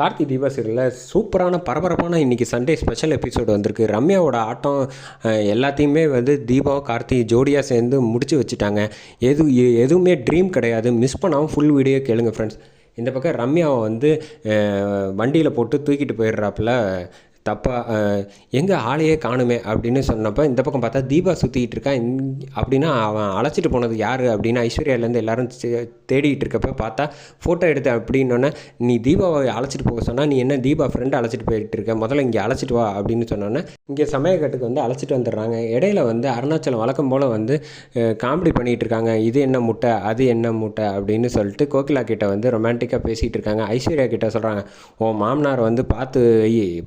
கார்த்தி தீபா சீரியலில் சூப்பரான பரபரப்பான இன்றைக்கி சண்டே ஸ்பெஷல் எபிசோடு வந்திருக்கு. ரம்யாவோட ஆட்டம் எல்லாத்தையுமே வந்து தீபா கார்த்தி ஜோடியாக சேர்ந்து முடிச்சு வச்சுட்டாங்க. எது எ- எதுவுமே ட்ரீம் கிடையாது. மிஸ் பண்ணாமல் ஃபுல் வீடியோ கேளுங்க ஃப்ரெண்ட்ஸ் இந்த பக்கம் ரம்யாவை வந்து வண்டியில் போட்டு தூக்கிட்டு போயிடுறாப்புல தப்பாக எங்கே ஆளையே காணுமே அப்படின்னு சொன்னப்போ இந்த பக்கம் பார்த்தா தீபா சுற்றிக்கிட்டு இருக்கா. இந்- அப்படின்னா அவன் அழைச்சிட்டு போனது யார் அப்படின்னு ஐஸ்வர்யாலேருந்து எல்லாரும் சே- தேடிட்டு இருக்கப்ப பார்த்தா ஃபோட்டோ எடுத்து அப்படின்னோடனே நீ தீபாவை அழைச்சிட்டு போக சொன்னால் நீ என்ன தீபா ஃப்ரெண்டு அழைச்சிட்டு போயிட்டு இருக்க? முதல்ல இங்கே அழைச்சிட்டு வா அப்படின்னு சொன்னோன்னே இங்கே சமயக்கட்டுக்கு வந்து அழைச்சிட்டு வந்துடுறாங்க. இடையில வந்து அருணாச்சலம் வழக்கம் போல் வந்து காமெடி பண்ணிகிட்டு இருக்காங்க. இது என்ன முட்டை? அது என்ன முட்டை? அப்படின்னு சொல்லிட்டு கோகிலா கிட்ட வந்து ரொமான்டிக்காக பேசிகிட்டு இருக்காங்க. ஐஸ்வர்யா கிட்ட சொல்கிறாங்க உன் மாமனார் வந்து பார்த்து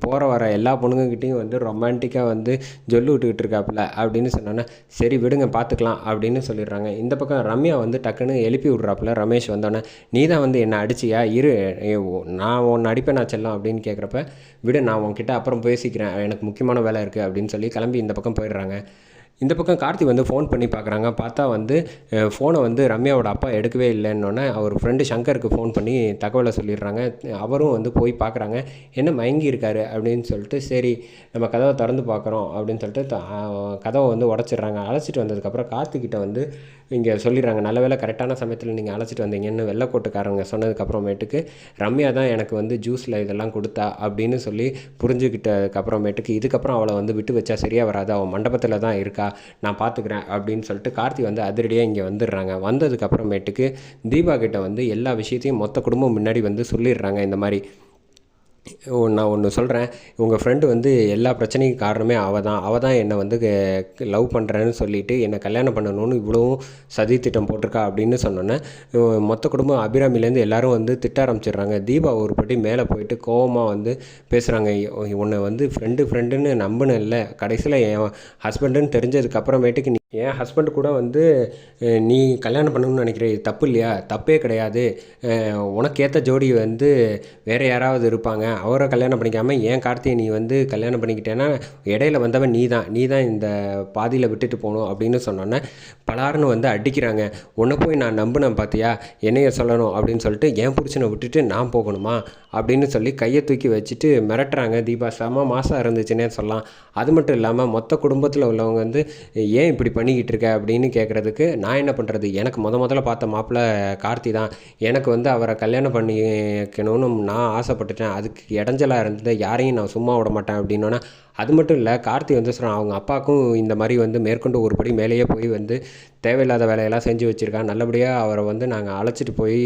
போகிற வர எல்லா பொண்ணுங்ககிட்டையும் வந்து ரொமான்டிக்காக வந்து ஜொல்லு விட்டுக்கிட்டு இருக்காப்புல அப்படின்னு சொன்னோன்னே சரி விடுங்க பார்த்துக்கலாம் அப்படின்னு சொல்லிடுறாங்க. இந்த பக்கம் ரம்யா வந்து டக்குன்னு எழுப்பி விட்றாப்புல. ரமேஷ் வந்தோடனே நீ தான் வந்து என்னை அடிச்சியா? இரு. நான் உன்னை அடிப்பேன் நான் செல்லம்? அப்படின்னு கேட்குறப்ப விடு நான் உன்கிட்ட அப்புறம் பேசிக்கிறேன். எனக்கு முக்கியமான வேலை இருக்குது அப்படின்னு சொல்லி கிளம்பி இந்த பக்கம் போயிடுறாங்க. இந்த பக்கம் கார்த்தி வந்து ஃபோன் பண்ணி பார்க்குறாங்க பார்த்தா வந்து ஃபோனை வந்து ரம்யாவோட அப்பா எடுக்கவே இல்லைன்னொன்னே அவர் ஃப்ரெண்டு சங்கருக்கு ஃபோன் பண்ணி தகவலை சொல்லிடுறாங்க. அவரும் வந்து போய் பார்க்குறாங்க என்ன மயங்கி இருக்காரு? அப்படின்னு சொல்லிட்டு சரி நம்ம கதவை திறந்து பார்க்குறோம். அப்படின்னு சொல்லிட்டு த- கதவை வந்து உடச்சிடுறாங்க. அழைச்சிட்டு வந்ததுக்கப்புறம் கார்த்திக்கிட்ட வந்து இங்கே சொல்லிடுறாங்க நல்ல வேலை கரெக்டான சமயத்தில் நீங்கள் அழைச்சிட்டு வந்தீங்கன்னு வெள்ளைக்கோட்டுக்காரங்க சொன்னதுக்கப்புறமேட்டுக்கு ரம்யா தான் எனக்கு வந்து ஜூஸில் இதெல்லாம் கொடுத்தா அப்படின்னு சொல்லி புரிஞ்சுக்கிட்டதுக்கப்புறமேட்டுக்கு இதுக்கப்புறம் அவளை வந்து விட்டு வச்சா சரியாக வராது அவள் மண்டபத்தில் தான் இருக்கா நான் பார்த்துக்கிறேன் அப்படின்னு சொல்லிட்டு கார்த்தி வந்து அதிரடியாக இங்கே வந்துடுறாங்க. வந்ததுக்கப்புறமேட்டுக்கு தீபா கிட்ட வந்து எல்லா விஷயத்தையும் மொத்த குடும்பம் முன்னாடி வந்து சொல்லிடுறாங்க இந்த மாதிரி. நான் ஒன்று சொல்கிறேன் உங்கள் ஃப்ரெண்டு வந்து எல்லா பிரச்சனைக்கும் காரணமே அவள் தான் அவள் தான் என்னை வந்து லவ் பண்ணுறேன்னு சொல்லிவிட்டு என்னை கல்யாணம் பண்ணணும்னு இவ்வளவும் சதி திட்டம் போட்டிருக்கா அப்படின்னு சொன்னோன்னே மொத்த குடும்பம் அபிராமிலேருந்து எல்லாரும் வந்து திட்ட ஆரம்பிச்சிடுறாங்க. தீபா ஒரு படி மேலே போயிட்டு கோவமாக வந்து பேசுகிறாங்க உன்னை வந்து ஃப்ரெண்டு ஃப்ரெண்டுன்னு நம்பின இல்லை கடைசியில் என் ஹஸ்பண்டுன்னு தெரிஞ்சதுக்கப்புறமேட்டுக்கு நீ என் ஹஸ்பண்ட் கூட வந்து நீ கல்யாணம் பண்ணணும்னு நினைக்கிற இது தப்பு இல்லையா? தப்பே கிடையாது. உனக்கு ஏற்ற ஜோடி வந்து வேறு யாராவது இருப்பாங்க. அவரை கல்யாணம் பண்ணிக்காமல் ஏன் கார்த்தியை நீ வந்து கல்யாணம் பண்ணிக்கிட்டேன்னா இடையில வந்தவன் நீ தான் நீ தான் இந்த பாதியில் விட்டுட்டு போகணும் அப்படின்னு சொன்னோன்னே பலாருன்னு வந்து அடிக்கிறாங்க. உன்னை போய் நான் நம்பினேன் பார்த்தியா என்னைய சொல்லணும் அப்படின்னு சொல்லிட்டு என் புருஷனை விட்டுட்டு நான் போகணுமா? அப்படின்னு சொல்லி கையை தூக்கி வச்சுட்டு மிரட்டுறாங்க தீபா. செம மாதம் இருந்துச்சுன்னே சொல்லலாம். அது மட்டும் இல்லாமல் மொத்த குடும்பத்தில் உள்ளவங்க வந்து ஏன் இப்படி பண்ணி பண்ணிக்கிட்டு இருக்க அப்படின்னு கேட்குறதுக்கு நான் என்ன பண்ணுறது எனக்கு முத முதல்ல பார்த்த மாப்பிள்ளை கார்த்தி தான். எனக்கு வந்து அவரை கல்யாணம் பண்ணிக்கணும்னு நான் ஆசைப்பட்டுட்டேன். அதுக்கு இடைஞ்சலாக இருந்தது யாரையும் நான் சும்மா விட மாட்டேன் அப்படின்னோன்னா அது மட்டும் இல்லை கார்த்தி வந்து சொல்கிறான் அவங்க அப்பாவுக்கும் இந்த மாதிரி வந்து மேற்கொண்டு ஒரு படி மேலேயே போய் வந்து தேவையில்லாத வேலையெல்லாம் செஞ்சு வச்சுருக்கான் நல்லபடியாக அவரை வந்து நாங்கள் அழைச்சிட்டு போய்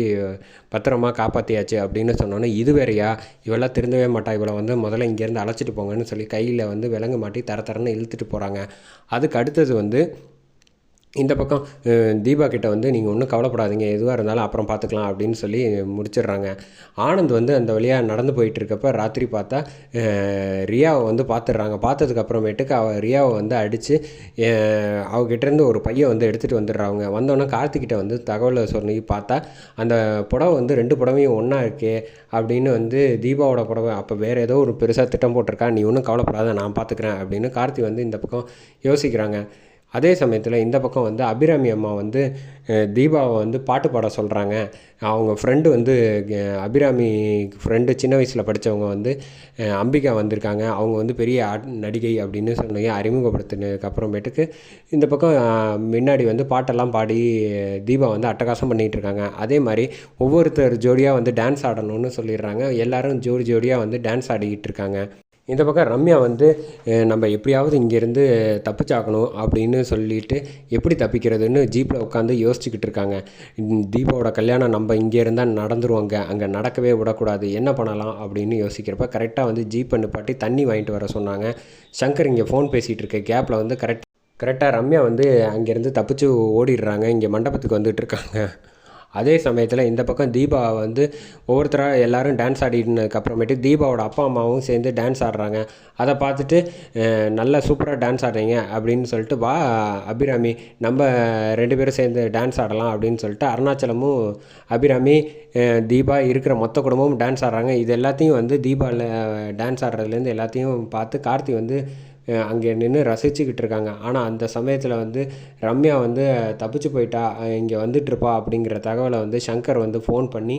பத்திரமா காப்பாற்றியாச்சு அப்படின்னு சொன்னோன்னே இது வேறையா? இவெல்லாம் திருந்தவே மாட்டா. இவளை வந்து முதல்ல இங்கேருந்து அழைச்சிட்டு போங்கன்னு சொல்லி கையில் வந்து விலங்கு மாட்டி தர தரன்னு இழுத்துட்டு போகிறாங்க அதுக்கு அடுத்தது வந்து இந்த பக்கம் தீபா கிட்ட வந்து நீங்கள் ஒன்றும் கவலைப்படாதீங்க. எதுவாக இருந்தாலும் அப்புறம் பார்த்துக்கலாம் அப்படின்னு சொல்லி முடிச்சிடுறாங்க. ஆனந்த் வந்து அந்த வழியாக நடந்து போயிட்டு இருக்கப்ப ராத்திரி பார்த்தா ரியாவை வந்து பார்த்துடுறாங்க பார்த்ததுக்கு அப்புறமேட்டுக்கு அவ ரியாவை வந்து அடித்து அவகிட்டேருந்து ஒரு பையன் வந்து எடுத்துகிட்டு வந்துடுறாங்க வந்தோடனே கார்த்திகிட்ட வந்து தகவலை சொல்லி பார்த்தா அந்த புடவை வந்து ரெண்டு புடவையும் ஒன்றா இருக்கே அப்படின்னு வந்து தீபாவோட புடவை அப்போ வேறு ஏதோ ஒரு பெருசாக திட்டம் போட்டிருக்கா. நீ ஒன்றும் கவலைப்படாத நான் பார்த்துக்கிறேன் அப்படின்னு கார்த்தி வந்து இந்த பக்கம் யோசிக்கிறாங்க. அதே சமயத்தில் இந்த பக்கம் வந்து அபிராமி அம்மா வந்து தீபாவை வந்து பாட்டு பாட சொல்கிறாங்க அவங்க ஃப்ரெண்டு வந்து அபிராமி ஃப்ரெண்டு சின்ன வயசில் படித்தவங்க வந்து அம்பிகா வந்திருக்காங்க. அவங்க வந்து பெரிய ஆட்- நடிகை அப்படின்னு சொன்னீங்க அறிமுகப்படுத்தினதுக்கப்புறமேட்டுக்கு இந்த பக்கம் முன்னாடி வந்து பாட்டெல்லாம் பாடி தீபா வந்து அட்டகாசம் பண்ணிகிட்டு இருக்காங்க. அதே மாதிரி ஒவ்வொருத்தர் ஜோடியாக வந்து டான்ஸ் ஆடணும்னு சொல்லிடுறாங்க. எல்லாரும் ஜோடி ஜோடியாக வந்து டான்ஸ் ஆடிக்கிட்டு இருக்காங்க. இந்த பக்கம் ரம்யா வந்து நம்ம எப்படியாவது இங்கேருந்து தப்பிச்சாக்கணும் அப்படின்னு சொல்லிட்டு எப்படி தப்பிக்கிறதுன்னு ஜீப்பில் உட்காந்து யோசிச்சுக்கிட்டு இருக்காங்க. தீபாவோட கல்யாணம் நம்ம இங்கே இருந்தால் நடந்துருவாங்க. அங்கே நடக்கவே விடக்கூடாது. என்ன பண்ணலாம் அப்படின்னு யோசிக்கிறப்ப கரெக்டாக வந்து ஜீப்பை நிப்பாட்டி தண்ணி வாங்கிட்டு வர சொன்னாங்க. சங்கர் இங்கே ஃபோன் பேசிகிட்டு இருக்க கேப்பில் வந்து கரெக்ட் கரெக்டாக ரம்யா வந்து அங்கேருந்து தப்பிச்சு ஓடிடுறாங்க. இங்கே மண்டபத்துக்கு வந்துட்டு இருக்காங்க. அதே சமயத்தில் இந்த பக்கம் தீபா வந்து ஒவ்வொருத்தராக எல்லாரும் டான்ஸ் ஆடினதுக்கப்புறமேட்டு தீபாவோட அப்பா அம்மாவும் சேர்ந்து டான்ஸ் ஆடுறாங்க. அதை பார்த்துட்டு நல்லா சூப்பராக டான்ஸ் ஆடுறீங்க அப்படின்னு சொல்லிட்டு வா அபிராமி நம்ம ரெண்டு பேரும் சேர்ந்து டான்ஸ் ஆடலாம் அப்படின்னு சொல்லிட்டு அருணாச்சலமும் அபிராமி தீபா இருக்கிற மொத்த குடும்பமும் டான்ஸ் ஆடுறாங்க. இது எல்லாத்தையும் வந்து தீபாவில் டான்ஸ் ஆடுறதுலேருந்து எல்லாத்தையும் பார்த்து கார்த்தி வந்து அங்கே நின்று ரசிச்சுக்கிட்டு இருக்காங்க. ஆனால் அந்த சமயத்தில் வந்து ரம்யா வந்து தப்பிச்சு போயிட்டா இங்கே வந்துட்டுருப்பா அப்படிங்கிற தகவலை வந்து சங்கர் வந்து ஃபோன் பண்ணி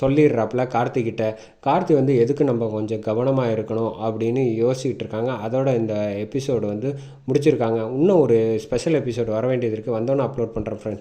சொல்லிடுறாப்புல கார்த்திகிட்ட. கார்த்தி வந்து எதுக்கு நம்ம கொஞ்சம் கவனமாக இருக்கணும்? அப்படின்னு யோசிக்கிட்டு இருக்காங்க. அதோட இந்த எபிசோடு வந்து முடிச்சிருக்காங்க. இன்னும் ஒரு ஸ்பெஷல் எபிசோடு வர வேண்டியது இருக்குது வந்தோன்னே அப்லோட் பண்ணுறேன் ஃப்ரெண்ட்ஸ்